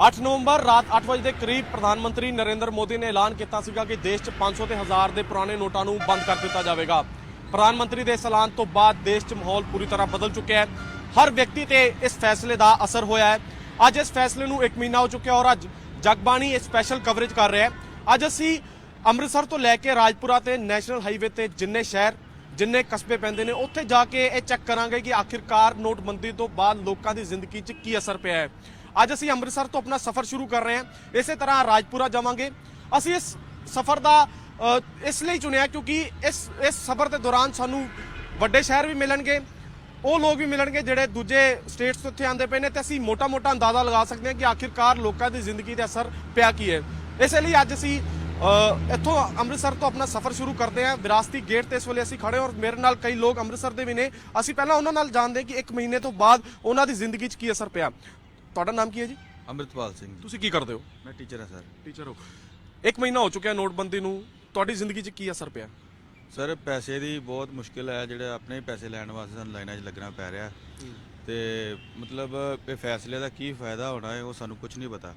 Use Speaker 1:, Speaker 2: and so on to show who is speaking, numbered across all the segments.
Speaker 1: 8 ਨਵੰਬਰ ਰਾਤ 8 ਵਜੇ ਦੇ ਕਰੀਬ ਪ੍ਰਧਾਨ ਮੰਤਰੀ ਨਰਿੰਦਰ ਮੋਦੀ ਨੇ ਐਲਾਨ ਕੀਤਾ ਸੀਗਾ ਕਿ ਦੇਸ਼ 'ਚ 500 ਤੇ 1000 ਦੇ ਪੁਰਾਣੇ ਨੋਟਾਂ ਨੂੰ ਬੰਦ ਕਰ ਦਿੱਤਾ ਜਾਵੇਗਾ। ਪ੍ਰਧਾਨ ਮੰਤਰੀ ਦੇ ਇਸ ਐਲਾਨ ਤੋਂ ਬਾਅਦ ਦੇਸ਼ 'ਚ ਮਾਹੌਲ ਪੂਰੀ ਤਰ੍ਹਾਂ ਬਦਲ ਚੁੱਕਿਆ ਹੈ। ਹਰ ਵਿਅਕਤੀ ਤੇ ਇਸ ਫੈਸਲੇ ਦਾ ਅਸਰ ਹੋਇਆ ਹੈ। ਅੱਜ ਇਸ ਫੈਸਲੇ ਨੂੰ 1 ਮਹੀਨਾ ਹੋ ਚੁੱਕਿਆ ਔਰ ਅੱਜ ਜਗਬਾਣੀ ਇਹ ਸਪੈਸ਼ਲ ਕਵਰੇਜ ਕਰ ਰਿਹਾ ਹੈ। ਅੱਜ ਅਸੀਂ ਅੰਮ੍ਰਿਤਸਰ ਤੋਂ ਲੈ ਕੇ ਰਾਜਪੁਰਾ ਤੇ ਨੈਸ਼ਨਲ ਹਾਈਵੇ ਤੇ ਜਿੰਨੇ ਸ਼ਹਿਰ, ਜਿੰਨੇ ਕਸਬੇ ਪੈਂਦੇ ਨੇ, ਉੱਥੇ ਜਾ ਕੇ ਇਹ ਚੈੱਕ ਕਰਾਂਗੇ ਕਿ ਆਖਿਰਕਾਰ ਨੋਟਬੰਦੀ ਤੋਂ ਬਾਅਦ ਲੋਕਾਂ ਦੀ ਜ਼ਿੰਦਗੀ 'ਚ ਕੀ ਅਸਰ ਪਿਆ ਹੈ। ਅੱਜ ਅਸੀਂ ਅੰਮ੍ਰਿਤਸਰ ਤੋਂ ਆਪਣਾ ਸਫ਼ਰ ਸ਼ੁਰੂ ਕਰ ਰਹੇ ਹਾਂ। ਇਸੇ ਤਰ੍ਹਾਂ ਰਾਜਪੁਰਾ ਜਾਵਾਂਗੇ। ਅਸੀਂ ਇਸ ਸਫ਼ਰ ਦਾ ਇਸ ਲਈ ਚੁਣਿਆ ਕਿਉਂਕਿ ਇਸ ਇਸ ਸਫ਼ਰ ਦੇ ਦੌਰਾਨ ਸਾਨੂੰ ਵੱਡੇ ਸ਼ਹਿਰ ਵੀ ਮਿਲਣਗੇ, ਉਹ ਲੋਕ ਵੀ ਮਿਲਣਗੇ ਜਿਹੜੇ ਦੂਜੇ ਸਟੇਟਸ ਤੋਂ ਇੱਥੇ ਆਉਂਦੇ ਪਏ ਨੇ ਤੇ ਅਸੀਂ ਮੋਟਾ-ਮੋਟਾ ਅੰਦਾਜ਼ਾ ਲਗਾ ਸਕਦੇ ਹਾਂ ਕਿ ਆਖਿਰਕਾਰ ਲੋਕਾਂ ਦੀ ਜ਼ਿੰਦਗੀ ਤੇ ਅਸਰ ਪਿਆ ਕੀ ਹੈ। ਇਸੇ ਲਈ ਅੱਜ ਅਸੀਂ ਇੱਥੋਂ ਅੰਮ੍ਰਿਤਸਰ ਤੋਂ ਆਪਣਾ ਸਫ਼ਰ ਸ਼ੁਰੂ ਕਰਦੇ ਹਾਂ। ਵਿਰਾਸਤੀ ਗੇਟ ਤੇ ਇਸ ਵੇਲੇ ਅਸੀਂ ਖੜੇ ਔਰ ਮੇਰੇ ਨਾਲ ਕਈ ਲੋਕ ਅੰਮ੍ਰਿਤਸਰ ਦੇ ਵੀ ਨੇ। ਅਸੀਂ ਪਹਿਲਾਂ ਉਹਨਾਂ ਨਾਲ ਜਾਣਦੇ ਹਾਂ ਕਿ ਇੱਕ ਮਹੀਨੇ ਤੋਂ ਬਾਅਦ ਉਹਨਾਂ ਦੀ ਜ਼ਿੰਦਗੀ 'ਚ ਕੀ ਅਸਰ ਪਿਆ। ਤੁਹਾਡਾ ਨਾਮ ਕੀ ਹੈ ਜੀ?
Speaker 2: ਅੰਮ੍ਰਿਤਪਾਲ ਸਿੰਘ
Speaker 1: ਤੁਸੀਂ ਕੀ ਕਰਦੇ ਹੋ?
Speaker 2: ਮੈਂ ਟੀਚਰ ਹਾਂ ਸਰ।
Speaker 1: ਟੀਚਰ ਹੋ। ਇੱਕ ਮਹੀਨਾ ਹੋ ਚੁੱਕਿਆ ਨੋਟਬੰਦੀ ਨੂੰ। ਤੁਹਾਡੀ ਜ਼ਿੰਦਗੀ 'ਚ ਕੀ ਅਸਰ ਪਿਆ?
Speaker 2: ਸਰ ਪੈਸੇ ਦੀ ਬਹੁਤ ਮੁਸ਼ਕਿਲ ਹੈ। ਜਿਹੜੇ ਆਪਣੇ ਹੀ ਪੈਸੇ ਲੈਣ ਵਾਸਤੇ ਸਾਨੂੰ ਲਾਈਨਾਂ 'ਚ ਲੱਗਣਾ ਪੈ ਰਿਹਾ। ਤੇ ਮਤਲਬ ਇਹ ਫੈਸਲੇ ਦਾ ਕੀ ਫਾਇਦਾ ਹੋਣਾ ਹੈ ਉਹ ਸਾਨੂੰ ਕੁਝ ਨਹੀਂ ਪਤਾ।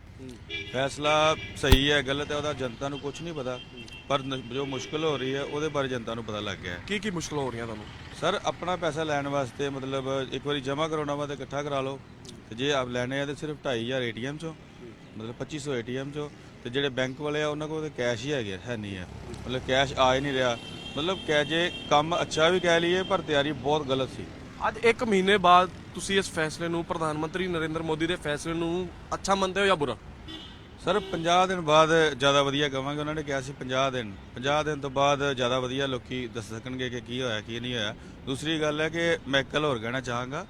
Speaker 2: ਫੈਸਲਾ ਸਹੀ ਹੈ ਗਲਤ ਹੈ ਉਹਦਾ ਜਨਤਾ ਨੂੰ ਕੁਝ ਨਹੀਂ ਪਤਾ। ਪਰ ਨ- ਜੋ ਮੁਸ਼ਕਿਲ ਹੋ ਰਹੀ ਹੈ ਉਹਦੇ ਬਾਰੇ ਜਨਤਾ ਨੂੰ ਪਤਾ ਲੱਗ ਗਿਆ ਹੈ।
Speaker 1: ਕੀ ਕੀ ਮੁਸ਼ਕਲ ਹੋ ਰਹੀਆਂ ਤੁਹਾਨੂੰ?
Speaker 2: ਸਰ ਆਪਣਾ ਪੈਸਾ ਲੈਣ ਵਾਸਤੇ ਮਤਲਬ ਇੱਕ ਵਾਰੀ ਜਮ੍ਹਾਂ ਕਰਾਉਣਾ ਵਾ ਤੇ ਇਕੱਠਾ ਕਰਾ ਲਓ। ਤੇ ਜੇ ਆਪ ਲੈਣੇ ਆ ਤੇ ਸਿਰਫ 2500 ਏਟੀਐਮ ਚੋਂ ਮਤਲਬ 2500 ਏਟੀਐਮ ਚੋਂ ਤੇ ਜਿਹੜੇ ਬੈਂਕ ਵਾਲੇ ਆ ਉਹਨਾਂ ਕੋਲ ਤੇ ਕੈਸ਼ ਹੀ ਹੈਗੇ ਹੈ ਨਹੀਂ ਹੈ ਮਤਲਬ ਕੈਸ਼ ਆ ਹੀ ਨਹੀਂ ਰਿਹਾ। ਮਤਲਬ ਕਹਿ ਜੇ ਕੰਮ ਅੱਛਾ ਵੀ ਕਹਿ ਲਈਏ ਪਰ ਤਿਆਰੀ ਬਹੁਤ ਗਲਤ ਸੀ।
Speaker 1: ਅੱਜ ਇੱਕ ਮਹੀਨੇ ਬਾਅਦ ਤੁਸੀਂ ਇਸ ਫੈਸਲੇ ਨੂੰ ਪ੍ਰਧਾਨ ਮੰਤਰੀ ਨਰਿੰਦਰ ਮੋਦੀ ਦੇ ਫੈਸਲੇ ਨੂੰ ਅੱਛਾ ਮੰਨਦੇ ਹੋ ਜਾਂ ਬੁਰਾ?
Speaker 2: ਸਰ 50 ਦਿਨ ਬਾਅਦ ਜ਼ਿਆਦਾ ਵਧੀਆ ਕਵਾਂਗੇ ਉਹਨਾਂ ਨੇ ਕਿਹਾ ਸੀ 50 ਦਿਨ। 50 ਦਿਨ ਤੋਂ ਬਾਅਦ ਜ਼ਿਆਦਾ ਵਧੀਆ ਲੋਕੀ ਦੱਸ ਸਕਣਗੇ ਕਿ ਕੀ ਹੋਇਆ ਕੀ ਨਹੀਂ ਹੋਇਆ। ਦੂਸਰੀ ਗੱਲ ਹੈ ਕਿ ਮੈਂ ਇੱਕ ਹੋਰ ਕਹਿਣਾ ਚਾਹਾਂਗਾ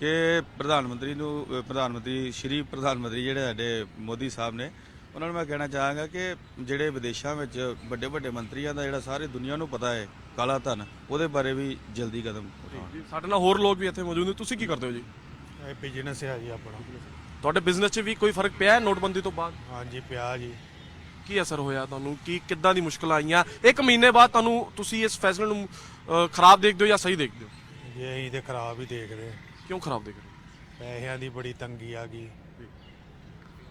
Speaker 2: ਕਿ ਪ੍ਰਧਾਨ ਮੰਤਰੀ ਨੂੰ ਪ੍ਰਧਾਨ ਮੰਤਰੀ ਸ਼੍ਰੀ ਪ੍ਰਧਾਨ ਮੰਤਰੀ ਜਿਹੜੇ ਸਾਡੇ ਮੋਦੀ ਸਾਹਿਬ ਨੇ ਉਹਨਾਂ ਨੂੰ ਮੈਂ ਕਹਿਣਾ ਚਾਹਾਂਗਾ ਕਿ ਜਿਹੜੇ ਵਿਦੇਸ਼ਾਂ ਵਿੱਚ ਵੱਡੇ ਵੱਡੇ ਮੰਤਰੀਆਂ ਦਾ ਜਿਹੜਾ ਸਾਰੀ ਦੁਨੀਆ ਨੂੰ ਪਤਾ ਹੈ ਕਾਲਾ ਧਨ ਉਹਦੇ ਬਾਰੇ ਵੀ ਜਲਦੀ ਕਦਮ ਉਠਾਉਣ।
Speaker 1: ਸਾਡੇ ਨਾਲ ਹੋਰ ਲੋਕ ਵੀ ਇੱਥੇ ਮੌਜੂਦ ਨੇ ਤੁਸੀਂ ਕੀ ਕਰਦੇ ਹੋ ਜੀ?
Speaker 3: ਇਹ ਬਿਜ਼ਨਸ ਹੈ ਜੀ ਆਪਣਾ।
Speaker 1: ਤੁਹਾਡੇ ਬਿਜ਼ਨਸ 'ਚ ਵੀ ਕੋਈ ਫ਼ਰਕ ਪਿਆ ਹੈ ਨੋਟਬੰਦੀ ਤੋਂ ਬਾਅਦ?
Speaker 3: ਹਾਂਜੀ ਪਿਆ ਜੀ।
Speaker 1: ਕੀ ਅਸਰ ਹੋਇਆ ਤੁਹਾਨੂੰ? ਕੀ ਕਿੱਦਾਂ ਦੀ ਮੁਸ਼ਕਲਾਂ ਆਈਆਂ? ਇੱਕ ਮਹੀਨੇ ਬਾਅਦ ਤੁਹਾਨੂੰ ਤੁਸੀਂ ਇਸ ਫੈਸਲੇ ਨੂੰ ਅ, ਖਰਾਬ ਦੇਖਦੇ ਹੋ ਜਾਂ ਸਹੀ ਦੇਖਦੇ ਹੋ?
Speaker 3: ਜੇ ਅਸੀਂ ਤੇ ਖਰਾਬ ਹੀ ਦੇਖ ਰਹੇ
Speaker 1: ਕਿਉਂ ਖਰਾਬ ਦੇਖਦੇ ਹੋ?
Speaker 3: ਪੈਸਿਆਂ ਦੀ ਬੜੀ ਤੰਗੀ ਆ ਗਈ।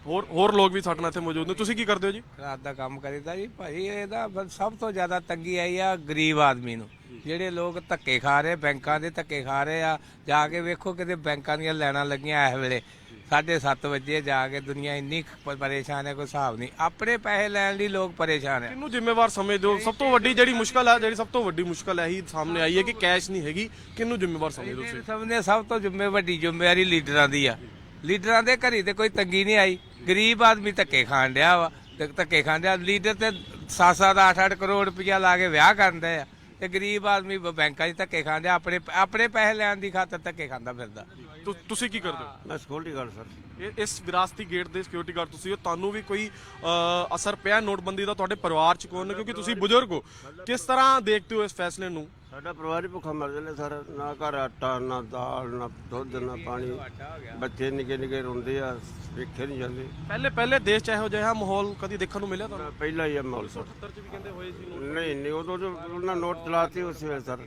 Speaker 1: ਹੋਰ ਹੋਰ ਲੋਕ ਵੀ ਸਾਡੇ ਨਾਲ ਇੱਥੇ ਮੌਜੂਦ ਨੇ। ਤੁਸੀਂ ਕੀ ਕਰਦੇ ਹੋ ਜੀ?
Speaker 4: ਰਾਤ ਦਾ ਕੰਮ ਕਰੀਦਾ ਜੀ। ਭਾਈ ਇਹਦਾ ਬ- ਸਭ ਤੋਂ ਜ਼ਿਆਦਾ ਤੰਗੀ ਆਈ ਆ ਗਰੀਬ ਆਦਮੀ ਨੂੰ। ਜਿਹੜੇ ਲੋਕ ਧੱਕੇ ਖਾ ਰਹੇ ਬੈਂਕਾਂ ਦੇ ਧੱਕੇ ਖਾ ਰਹੇ ਆ ਜਾ ਕੇ ਵੇਖੋ ਕਿਤੇ ਬੈਂਕਾਂ ਦੀਆਂ ਲੈਣਾ ਲੱਗੀਆਂ ਇਸ ਵੇਲੇ। 7:30 ਵਜੇ ਜਾ ਕੇ ਦੁਨੀਆ ਇੰਨੀ ਪਰੇਸ਼ਾਨ ਹੈ ਕੋਈ ਹਿਸਾਬ ਨਹੀਂ। ਆਪਣੇ ਪੈਸੇ ਲੈਣ ਲਈ ਲੋਕ ਪਰੇਸ਼ਾਨ ਹੈ।
Speaker 1: ਕਿਹਨੂੰ ਜ਼ਿੰਮੇਵਾਰ ਸਮਝਦੇ ਹੋ? ਸਭ ਤੋਂ ਵੱਡੀ ਜਿਹੜੀ ਮੁਸ਼ਕਲ ਹੈ ਜਿਹੜੀ ਸਭ ਤੋਂ ਵੱਡੀ ਮੁਸ਼ਕਲ ਹੈ ਹੀ ਸਾਹਮਣੇ ਆਈ ਹੈ ਕਿ ਕੈਸ਼ ਨਹੀਂ ਹੈਗੀ। ਕਿਹਨੂੰ ਜ਼ਿੰਮੇਵਾਰ ਸਮਝਦੇ ਹੋ ਤੁਸੀਂ?
Speaker 4: ਸਮਝਦੇ ਸਭ ਤੋਂ ਜ਼ਿੰਮੇ ਵੱਡੀ ਜ਼ਿੰਮੇਵਾਰੀ ਲੀਡਰਾਂ ਦੀ ਆ। ਲੀਡਰਾਂ ਦੇ ਘਰੀ ਤੇ ਕੋਈ ਤੰਗੀ ਨਹੀਂ ਆਈ। ਗਰੀਬ ਆਦਮੀ ਧੱਕੇ ਖਾਣ ਡਿਆ ਵਾ। ਤੇ ਧੱਕੇ ਖਾਣ ਡਿਆ। ਲੀਡਰ ਤੇ 7-7 8-8 ਕਰੋੜ ਰੁਪਇਆ ਲਾ ਕੇ ਵਿਆਹ ਕਰਦੇ ਆ। ਤੇ ਗਰੀਬ ਆਦਮੀ ਬ- ਬੈਂਕਾਂ 'ਚ ਧੱਕੇ ਖਾਂਦੇ ਆ, ਆਪਣੇ ਆਪਣੇ ਪੈਸੇ ਲੈਣ ਦੀ ਖਾਤਰ ਧੱਕੇ ਖਾਂਦਾ ਫਿਰਦਾ।
Speaker 1: ਤੁ- ਤੁਸੀਂ ਕੀ ਕਰਦੇ ਹੋ?
Speaker 5: ਮੈਂ ਸਿਕਿਉਰਿਟੀ ਗਾਰਡ ਸਰ
Speaker 1: ਇਹ ਇਸ ਵਿਰਾਸਤੀ ਗੇਟ ਦੇ ਸਿਕਿਉਰਿਟੀ ਗਾਰਡ ਤੁਸੀਂ ਹੋ ਤੁਹਾਨੂੰ ਵੀ ਕੋਈ ਅ, ਅਸਰ ਪਿਆ ਨੋਟਬੰਦੀ ਦਾ? ਤੁਹਾਡੇ ਪਰਿਵਾਰ ਚ ਕੌਣ ਕਿਉਂਕਿ ਤੁਸੀਂ ਬਜ਼ੁਰਗ ਹੋ। ਕਿਸ ਤਰ੍ਹਾਂ ਦੇਖਦੇ ਹੋ ਇਸ ਫੈਸਲੇ ਨੂੰ?
Speaker 5: ਸਾਡਾ ਪਰਿਵਾਰ ਹੀ ਭੁੱਖਾ ਮਰ ਜਾਂਦੇ ਸਰ ਨਾ ਘਰ ਆਟਾ ਨਾ ਦਾਲ ਨਾ ਦੁੱਧ ਨਾ ਪਾਣੀ। ਬੱਚੇ ਨਿੱਕੇ ਨਿੱਕੇ ਰੋਂਦੇ ਆ ਵੇਖੇ ਨਹੀਂ ਜਾਂਦੇ।
Speaker 1: ਪਹਿਲੇ ਪਹਿਲੇ ਦੇਸ਼ ਚ ਇਹੋ ਜਿਹਾ ਮਾਹੌਲ ਕਦੀ ਦੇਖਣ ਨੂੰ ਮਿਲਿਆ ਤੁਹਾਨੂੰ?
Speaker 5: ਪਹਿਲਾਂ ਹੀ ਇਹ ਮਾਹੌਲ ਸਰ
Speaker 1: 78 ਚ ਵੀ ਕਹਿੰਦੇ ਹੋਏ ਸੀ
Speaker 5: ਨਹੀਂ ਨਹੀਂ ਉਦੋਂ ਜੋ ਉਹਨਾਂ ਨੋਟ ਚਲਾਤੇ ਉਸ ਵੇਲੇ ਸਰ।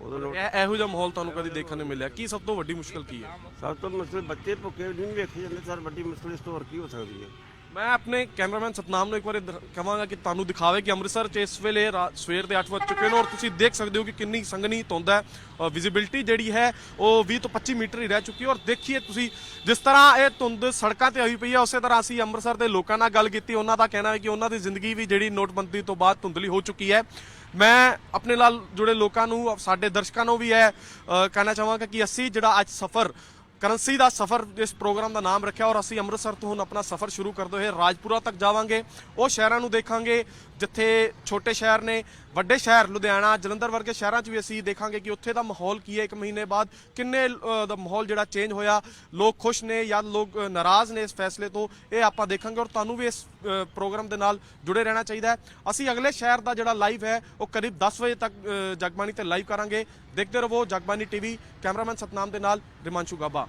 Speaker 5: ਉਦੋਂ ਨੋਟ
Speaker 1: ਇਹ ਇਹੋ ਜਿਹਾ ਮਾਹੌਲ ਤੁਹਾਨੂੰ ਕਦੀ ਦੇਖਣ ਨੂੰ ਮਿਲਿਆ? ਕੀ ਸਭ ਤੋਂ ਵੱਡੀ ਮੁਸ਼ਕਲ ਕੀ ਹੈ?
Speaker 5: ਸਭ ਤੋਂ ਮੁਸ਼ਕਿਲ ਬੱਚੇ ਭੁੱਖੇ ਨਹੀਂ ਵੇਖੇ ਜਾਂਦੇ ਸਰ ਵੱਡੀ ਮੁਸ਼ਕਿਲ ਇਸ ਤੋਂ ਹੋਰ ਕੀ ਹੋ ਸਕਦੀ ਹੈ?
Speaker 1: ਮੈਂ ਆਪਣੇ ਕੈਮਰਾਮੈਨ ਸਤਨਾਮ ਨੂੰ ਇੱਕ ਵਾਰ ਕਹਾਂਗਾ ਕਿ ਤੁਹਾਨੂੰ ਦਿਖਾਵੇ ਕਿ ਅੰਮ੍ਰਿਤਸਰ 'ਚ ਇਸ ਵੇਲੇ ਰਾ- ਸਵੇਰ ਦੇ 8 ਵਜੇ ਚੁੱਕੇ ਨੇ ਔਰ ਤੁਸੀਂ ਦੇਖ ਸਕਦੇ ਹੋ ਕਿ ਕਿੰਨੀ ਸੰਘਣੀ ਧੁੰਦ ਹੈ ਵਿਜ਼ਿਬਿਲਟੀ ਜਿਹੜੀ ਹੈ ਉਹ 20 ਤੋਂ 25 ਮੀਟਰ ਹੀ ਰਹਿ ਚੁੱਕੀ ਹੈ ਔਰ ਦੇਖੀਏ ਤੁਸੀਂ ਜਿਸ ਤਰ੍ਹਾਂ ਇਹ ਧੁੰਦ ਸੜਕਾਂ ਤੇ ਆਈ ਪਈ ਹੈ, ਉਸੇ ਤਰ੍ਹਾਂ ਅਸੀਂ ਅੰਮ੍ਰਿਤਸਰ ਦੇ ਲੋਕਾਂ ਨਾਲ ਗੱਲ ਕੀਤੀ, ਉਹਨਾਂ ਦਾ ਕਹਿਣਾ ਹੈ ਕਿ ਉਹਨਾਂ ਦੀ ਜ਼ਿੰਦਗੀ ਵੀ ਜਿਹੜੀ ਨੋਟਬੰਦੀ ਤੋਂ ਬਾਅਦ ਧੁੰਦਲੀ ਹੋ ਚੁੱਕੀ ਹੈ। ਮੈਂ ਆਪਣੇ ਨਾਲ ਜੁੜੇ ਲੋਕਾਂ ਨੂੰ, ਸਾਡੇ ਦਰਸ਼ਕਾਂ ਨੂੰ ਵੀ ਇਹ ਕਹਿਣਾ ਚਾਹਾਂਗਾ ਕਿ ਅਸੀਂ ਜਿਹੜਾ ਅੱਜ ਸਫ਼ਰ ਕਰੰਸੀ ਦਾ ਸਫ਼ਰ ਇਸ ਪ੍ਰੋਗਰਾਮ ਦਾ ਨਾਮ ਰੱਖਿਆ ਔਰ ਅਸੀਂ ਅੰਮ੍ਰਿਤਸਰ ਤੋਂ ਹੁਣ ਆਪਣਾ ਸਫ਼ਰ ਸ਼ੁਰੂ ਕਰਦੇ ਹੋਏ ਰਾਜਪੁਰਾ ਤੱਕ ਜਾਵਾਂਗੇ। ਉਹ ਸ਼ਹਿਰਾਂ ਨੂੰ ਦੇਖਾਂਗੇ ਜਿੱਥੇ ਛੋਟੇ ਸ਼ਹਿਰ ਨੇ, ਵੱਡੇ ਸ਼ਹਿਰ ਲੁਧਿਆਣਾ, ਜਲੰਧਰ ਵਰਗੇ ਸ਼ਹਿਰਾਂ 'ਚ ਵੀ ਅਸੀਂ ਦੇਖਾਂਗੇ ਕਿ ਉੱਥੇ ਦਾ ਮਾਹੌਲ ਕੀ ਹੈ। ਇੱਕ ਮਹੀਨੇ ਬਾਅਦ ਕਿੰਨੇ ਦਾ ਮਾਹੌਲ ਜਿਹੜਾ ਚੇਂਜ ਹੋਇਆ, ਲੋਕ ਖੁਸ਼ ਨੇ ਜਾਂ ਲੋਕ ਨਾਰਾਜ਼ ਨੇ ਇਸ ਫੈਸਲੇ ਤੋਂ, ਇਹ ਆਪਾਂ ਦੇਖਾਂਗੇ ਔਰ ਤੁਹਾਨੂੰ ਵੀ ਇਸ ਪ੍ਰੋਗਰਾਮ ਦੇ ਨਾਲ ਜੁੜੇ ਰਹਿਣਾ ਚਾਹੀਦਾ ਹੈ। ਅਸੀਂ ਅਗਲੇ ਸ਼ਹਿਰ ਦਾ ਜਿਹੜਾ ਲਾਈਵ ਹੈ, ਉਹ ਕਰੀਬ 10 ਵਜੇ ਤੱਕ ਜਗਬਾਣੀ ਤੇ ਲਾਈਵ ਕਰਾਂਗੇ। ਦੇਖਦੇ ਰਹੋ ਜਗਬਾਣੀ ਟੀਵੀ ਕੈਮਰਾਮੈਨ ਸਤਨਾਮ ਦੇ ਨਾਲ ਰਿਮਾਂਸ਼ੂ ਗਾਬਾ।